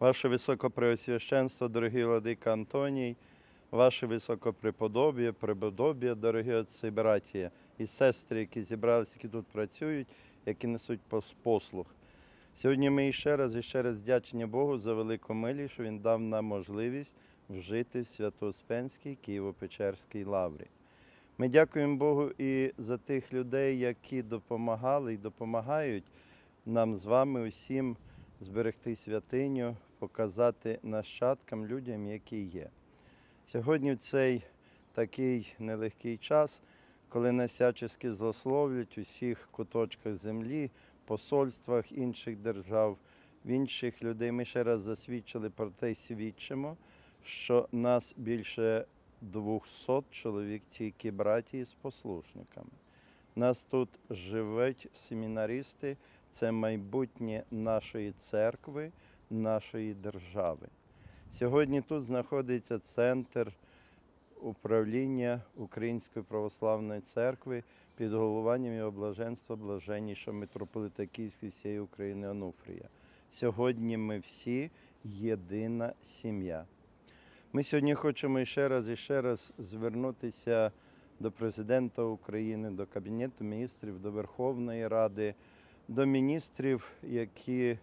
Ваше Високопреосвященство, дорогий владика Антоній, Ваше Високопреподоб'я, Преподоб'я, дорогі отці і братія і сестри, які зібралися, які тут працюють, які несуть послуг. Сьогодні ми іще раз і ще раз вдячні Богу за велику милість, що Він дав нам можливість вжити в Свято-Успенській Києво-Печерській лаврі. Ми дякуємо Богу і за тих людей, які допомагали і допомагають нам з вами усім зберегти святиню, показати нащадкам, людям, які є. Сьогодні в цей такий нелегкий час, коли нас всячески злословлять у всіх куточках землі, посольствах інших держав, в інших людей, ми ще раз засвідчили про те й свідчимо, що нас більше 200 чоловік тільки братії з послушниками. Нас тут живуть семінаристи, це майбутнє нашої церкви, нашої держави. Сьогодні тут знаходиться центр управління Української православної церкви під головуванням його блаженства блаженнішого митрополита Київської всієї України Онуфрія. Сьогодні ми всі єдина сім'я. Ми сьогодні хочемо ще раз і ще раз звернутися до президента України, до Кабінету міністрів, до Верховної Ради, до міністрів, які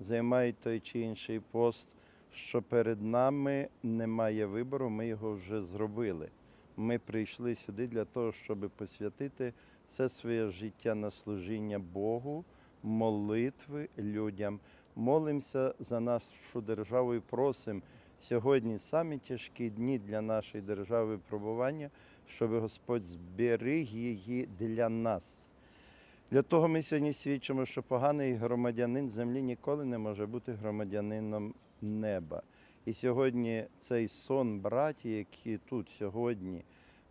займають той чи інший пост, що перед нами немає вибору, ми його вже зробили. Ми прийшли сюди для того, щоб посвятити все своє життя на служіння Богу, молитви людям. Молимося за нашу державу і просимо сьогодні самі тяжкі дні для нашої держави пробування, щоб Господь зберіг її для нас. Для того ми сьогодні свідчимо, що поганий громадянин землі ніколи не може бути громадянином неба. І сьогодні цей сон браті, які тут сьогодні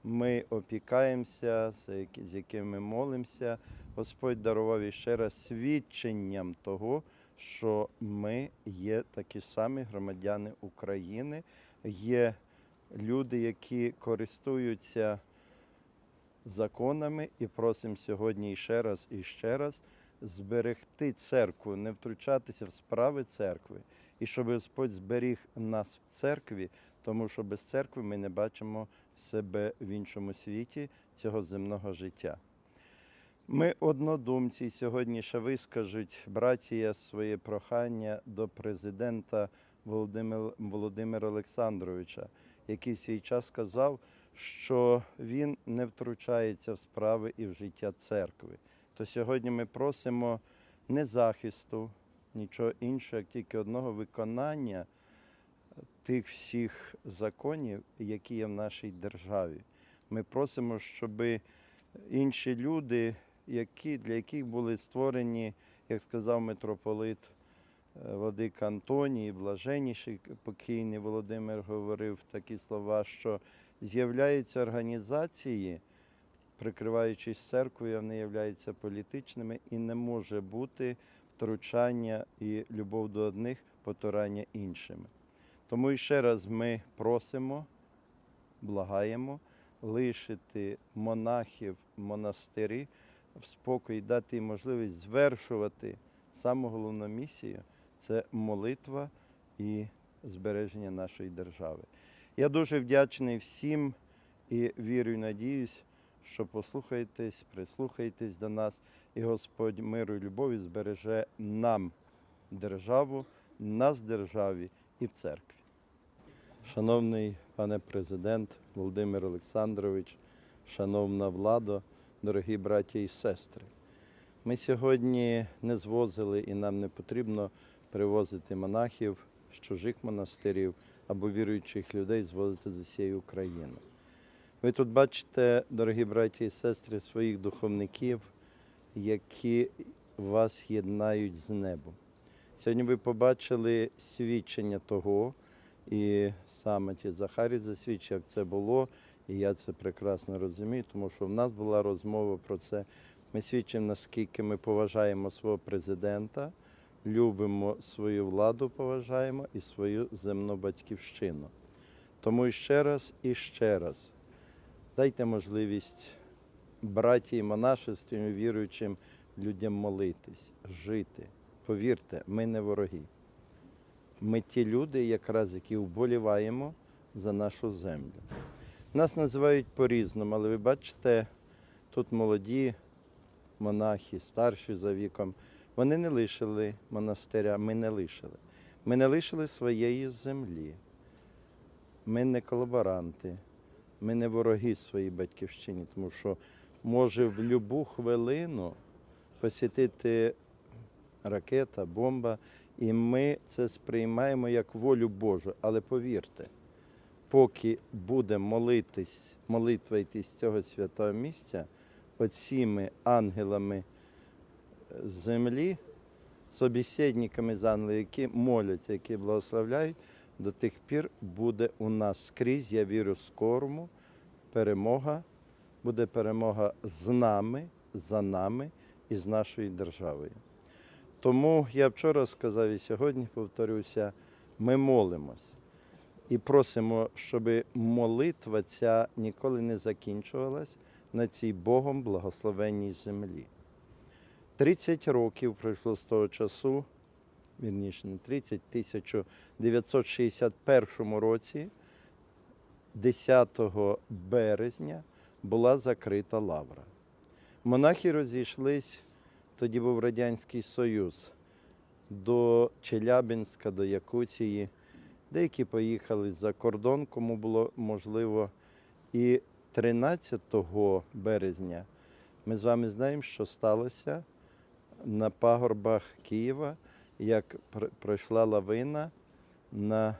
ми опікаємося, з якими ми молимося, Господь дарував іще раз свідченням того, що ми є такі самі громадяни України, є люди, які користуються законами і просимо сьогодні ще раз і ще раз зберегти церкву, не втручатися в справи церкви, і щоб Господь зберіг нас в церкві, тому що без церкви ми не бачимо себе в іншому світі цього земного життя. Ми однодумці сьогодні ще вискажуть братія своє прохання до президента Володимира, Володимира Олександровича, який в свій час сказав, що він не втручається в справи і в життя церкви. То сьогодні ми просимо не захисту, нічого іншого, як тільки одного виконання тих всіх законів, які є в нашій державі. Ми просимо, щоб інші люди, які, для яких були створені, як сказав митрополит е, Владика Антоній, і блаженніший покійний Володимир говорив такі слова, що з'являються організації, прикриваючись церквою, вони являються політичними і не може бути втручання і любов до одних, потурання іншими. Тому ще раз ми просимо, благаємо лишити монахів монастирі в спокій, дати їм можливість звершувати саму головну місію це молитва і збереження нашої держави. Я дуже вдячний всім і вірю надіюсь, що послухаєтесь, прислухаєтесь до нас, і Господь миру і любові збереже нам державу, нас державі і в церкві. Шановний пане президент Володимир Олександрович, шановна влада, дорогі браті і сестри. Ми сьогодні не звозили і нам не потрібно привозити монахів з чужих монастирів або віруючих людей звозити з усієї України. Ви тут бачите, дорогі браті і сестри, своїх духовників, які вас єднають з небом. Сьогодні ви побачили свідчення того, і саме ті Захарій засвідчив, як це було, і я це прекрасно розумію, тому що в нас була розмова про це. Ми свідчимо, наскільки ми поважаємо свого президента, любимо свою владу, поважаємо і свою земну батьківщину. Тому ще раз і ще раз дайте можливість браті і віруючим людям молитись, жити. Повірте, ми не вороги. Ми ті люди, якраз які вболіваємо за нашу землю. Нас називають по-різному, але ви бачите, тут молоді монахи, старші за віком. Вони не лишили монастиря, ми не лишили. Ми не лишили своєї землі. Ми не колаборанти, ми не вороги своїй батьківщині, тому що може в будь-яку хвилину посітити ракета, бомба, і ми це сприймаємо як волю Божу. Але повірте, поки буде молитись, молитва йти з цього святого місця, оціми ангелами землі, собеседниками з ангелів, які моляться, які благословляють, до тих пір буде у нас скрізь, я вірю, скорому перемога, буде перемога з нами, за нами і з нашою державою. Тому я вчора сказав і сьогодні повторюся, ми молимось і просимо, щоб молитва ця ніколи не закінчувалась на цій Богом благословенній землі. 30 років пройшло з того часу, вірніше не 30, 1961 році, 10 березня, була закрита лавра. Монахи розійшлись, тоді був Радянський Союз, до Челябинська, до Якутії. Деякі поїхали за кордон, кому було можливо. І 13 березня ми з вами знаємо, що сталося на пагорбах Києва, як пр- пройшла лавина на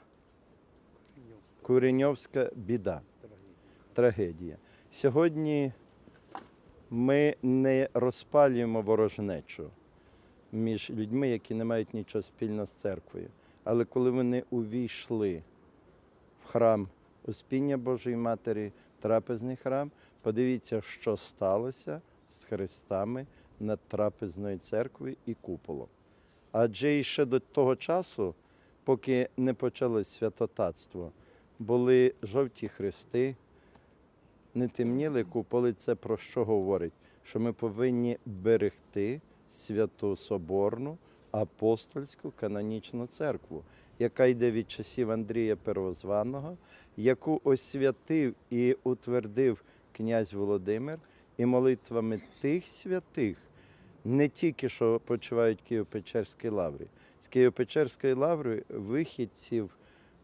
Куреньовська біда, трагедія. Сьогодні ми не розпалюємо ворожнечу між людьми, які не мають нічого спільного з церквою. Але коли вони увійшли в храм Успіння Божої Матері, трапезний храм, подивіться, що сталося з хрестами над трапезною церквою і куполом. Адже і ще до того часу, поки не почалось святотатство, були жовті хрести, не темніли куполи. Це про що говорить? Що ми повинні берегти святу Соборну апостольську канонічну церкву, яка йде від часів Андрія Первозваного, яку освятив і утвердив князь Володимир, і молитвами тих святих, не тільки що почувають Києво-Печерській лаврі. З Києво-Печерської лаври вихідців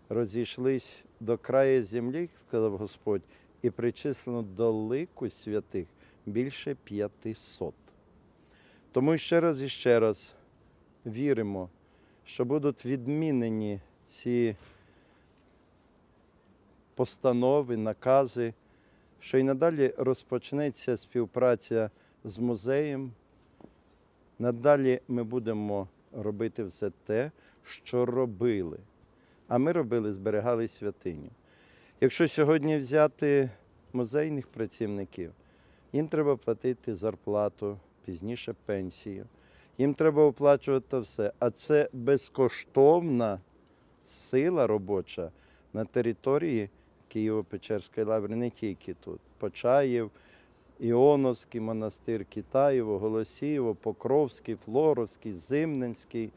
розійшлись до краю землі, сказав Господь, і причислено до лику святих більше 500. Тому ще раз і ще раз віримо, що будуть відмінені ці постанови, накази, що й надалі розпочнеться співпраця з музеєм. Надалі ми будемо робити все те, що робили. А ми робили, зберігали святиню. Якщо сьогодні взяти музейних працівників, їм треба платити зарплату, пізніше пенсію. Їм треба оплачувати все. А це безкоштовна сила робоча на території Києво-Печерської лаври, не тільки тут. Почаїв, Іоновський монастир, Китаєво, Голосієво, Покровський, Флоровський, Зимненський.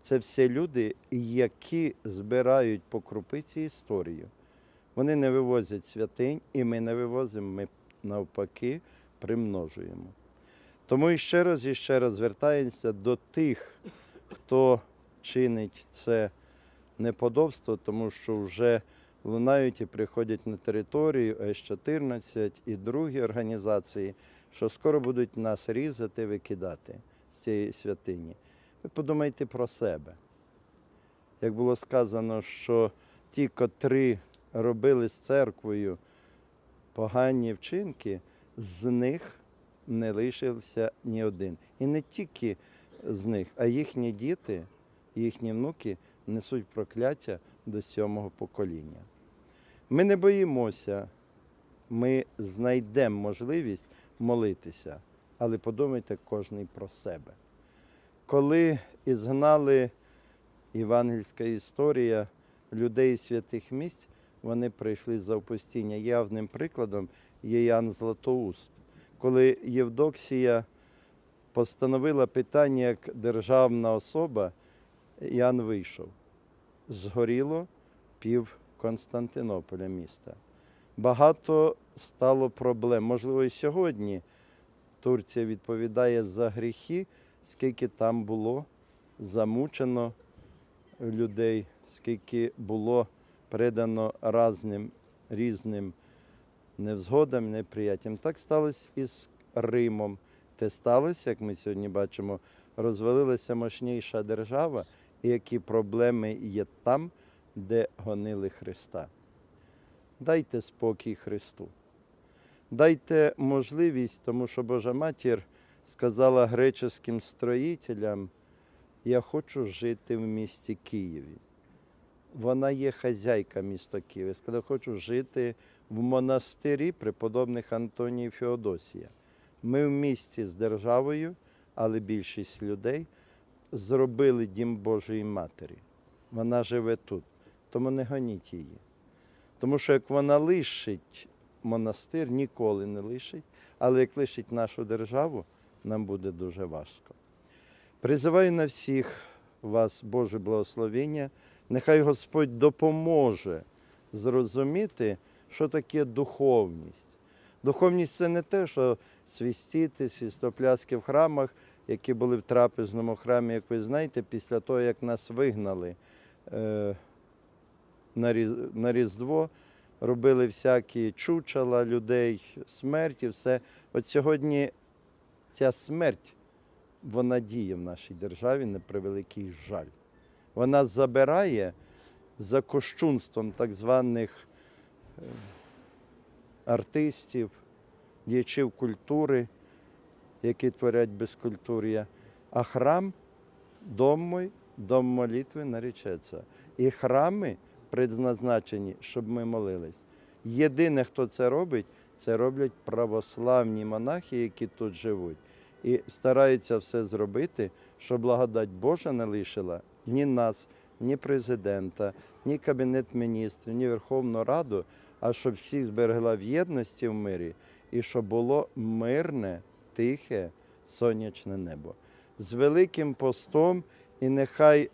Це все люди, які збирають по крупиці історію. Вони не вивозять святинь, і ми не вивозимо, ми навпаки примножуємо. Тому і ще раз і ще раз звертаємося до тих, хто чинить це неподобство, тому що вже лунають і приходять на територію С-14 і другі організації, що скоро будуть нас різати, викидати з цієї святині. Ви подумайте про себе. Як було сказано, що ті, котрі робили з церквою погані вчинки, з них не лишився ні один. І не тільки з них, а їхні діти, їхні внуки несуть прокляття до сьомого покоління. Ми не боїмося, ми знайдемо можливість молитися, але подумайте кожний про себе. Коли ізгнали євангельська історія людей святих місць, вони прийшли за опустіння. Явним прикладом є Ян Златоуст. Коли Євдоксія постановила питання як державна особа, Ян вийшов. згоріло пів Константинополя міста. Багато стало проблем. Можливо, і сьогодні Турція відповідає за гріхи, скільки там було замучено людей, скільки було передано разним, різним невзгодам, неприяттям. Так сталося і з Римом. Те сталося, як ми сьогодні бачимо, розвалилася мощніша держава, і які проблеми є там, де гонили Христа. Дайте спокій Христу. Дайте можливість, тому що Божа Матір сказала греческим строїтелям, я хочу жити в місті Києві. Вона є хазяйка міста Києва. Сказала, хочу жити в монастирі преподобних Антонії Феодосія. Ми в місті з державою, але більшість людей зробили дім Божої Матері. Вона живе тут, тому не гоніть її. Тому що як вона лишить монастир, ніколи не лишить, але як лишить нашу державу, нам буде дуже важко. Призиваю на всіх вас Боже благословення. Нехай Господь допоможе зрозуміти, що таке духовність. Духовність це не те, що свістіти, свістопляски в храмах, які були в трапезному храмі, як ви знаєте, після того, як нас вигнали е, на, Різдво, робили всякі чучела людей, смерті, все. От сьогодні ця смерть, вона діє в нашій державі на превеликий жаль. Вона забирає за кощунством так званих е, артистів, діячів культури, які творять безкультур'я. А храм, дом мой, дом молитви наречеться. І храми предназначені, щоб ми молились. Єдине, хто це робить, це роблять православні монахи, які тут живуть. І стараються все зробити, щоб благодать Божа не лишила ні нас, ні президента, ні Кабінет міністрів, ні Верховну Раду, а щоб всіх зберегла в єдності в мирі і щоб було мирне, тихе, сонячне небо. З Великим постом і нехай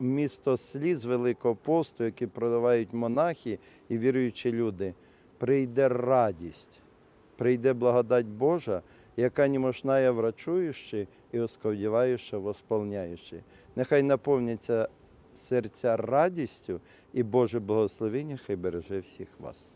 місто сліз Великого посту, які продавають монахи і віруючі люди, прийде радість, прийде благодать Божа, яка немощная врачуючи і осковдіваючи, восполняючи. Нехай наповняться серця радістю і Боже благословення, хай береже всіх вас.